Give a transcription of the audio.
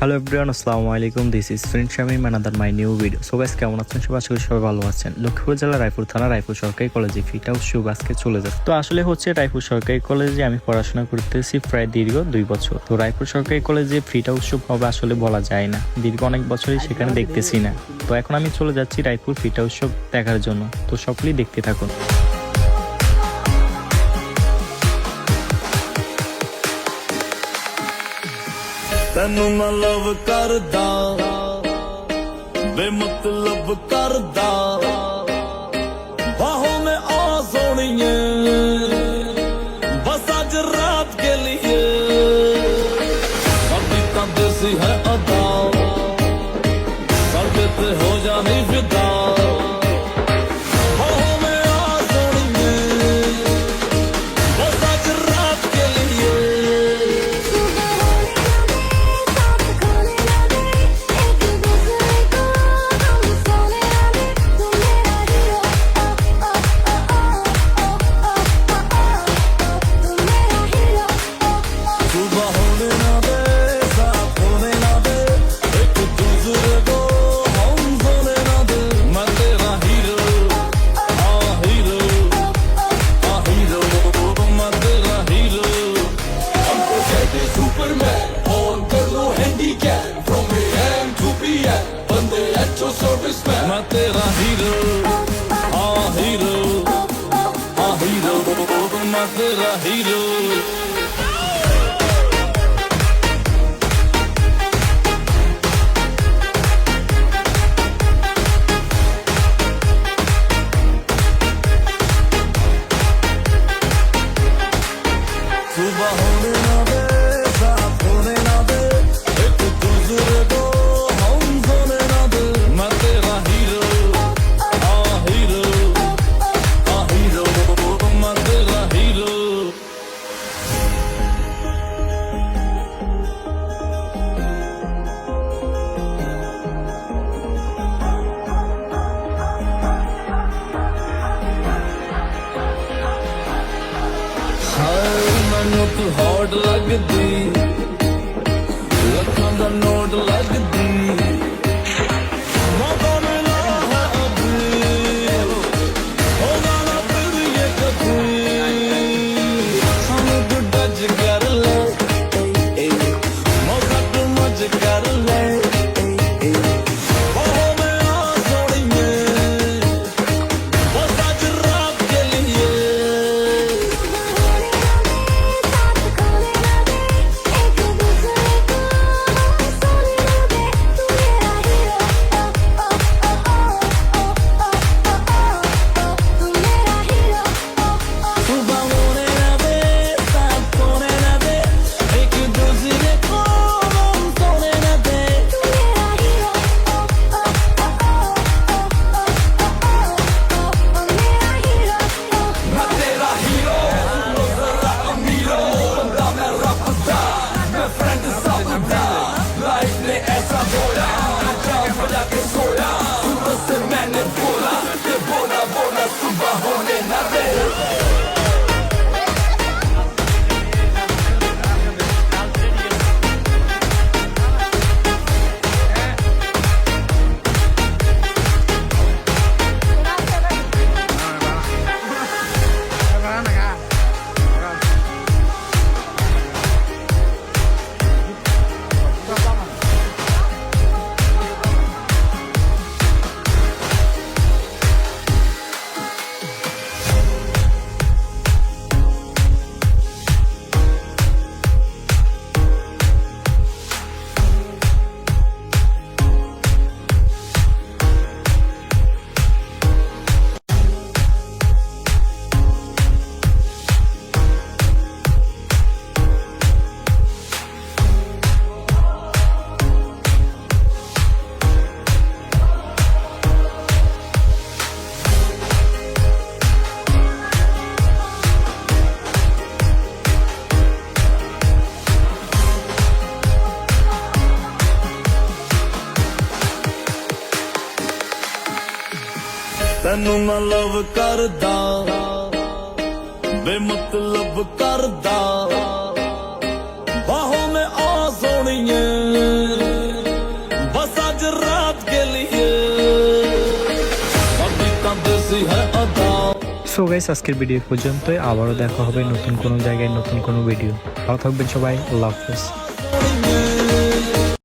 Hello everyone আসসালামু আলাইকুম। This is friend Shamim another my new video so guys কেমন আছেন? সবাই আশা করি সবাই ভালো আছেন। লক্ষ্মীপুর জেলা রায়পুর থানা রায়পুর সরকারি কলেজে ফিট হাউস শুভ আজকে চলে যাচ্ছে। তো আসলে হচ্ছে রায়পুর সরকারি কলেজে আমি পড়াশোনা করতেছি প্রায় দীর্ঘ দুই বছর। তো রায়পুর সরকারি কলেজে ফিট হাউস শুভ হবে আসলে বলা যায় না। দীর্ঘ অনেক বছরই সেখানে দেখতেছি না। তো এখন আমি চলে যাচ্ছি রায়পুর ফিট হাউস দেখার জন্য। তো সকলেই দেখতে থাকুন। ਤੈਨੂੰ ਮੈਂ ਲਵ ਕਰਦਾ, ਬੇਮਤਲਬ ਕਰਦਾ। ਬਾਹੋਂ ਮੈਂ ਆ ਸੋਣੀਏ ਬਸ ਅੱਜ ਰਾਤ ਕੇ ਲਈ ਅਭੀ ਤਾਂ ਦੇਸੀ ਹੈ ਅਦਾ। אַז רהי вмерла біди. ਤੈਨੂੰ ਮੈਂ ਲਵ ਕਰਦਾ, ਬੇਮਤਲਬ ਕਰਦਾ। ਬਾਹੋਂ ਮੈਂ ਆ ਸੋਣੀਏ ਬਸ ਅੱਜ ਰਾਤ ਕੇ ਲਈ ਅਭੀ ਤਾਂ ਦੇਸੀ ਹੈ ਅਦਾ। সো গাইস আজকের ভিডিও পর্যন্তই। আবারও দেখা হবে নতুন কোনো জায়গায়, নতুন কোনো ভিডিও ভালো থাকবেন সবাই। আল্লাহ হাফেজ।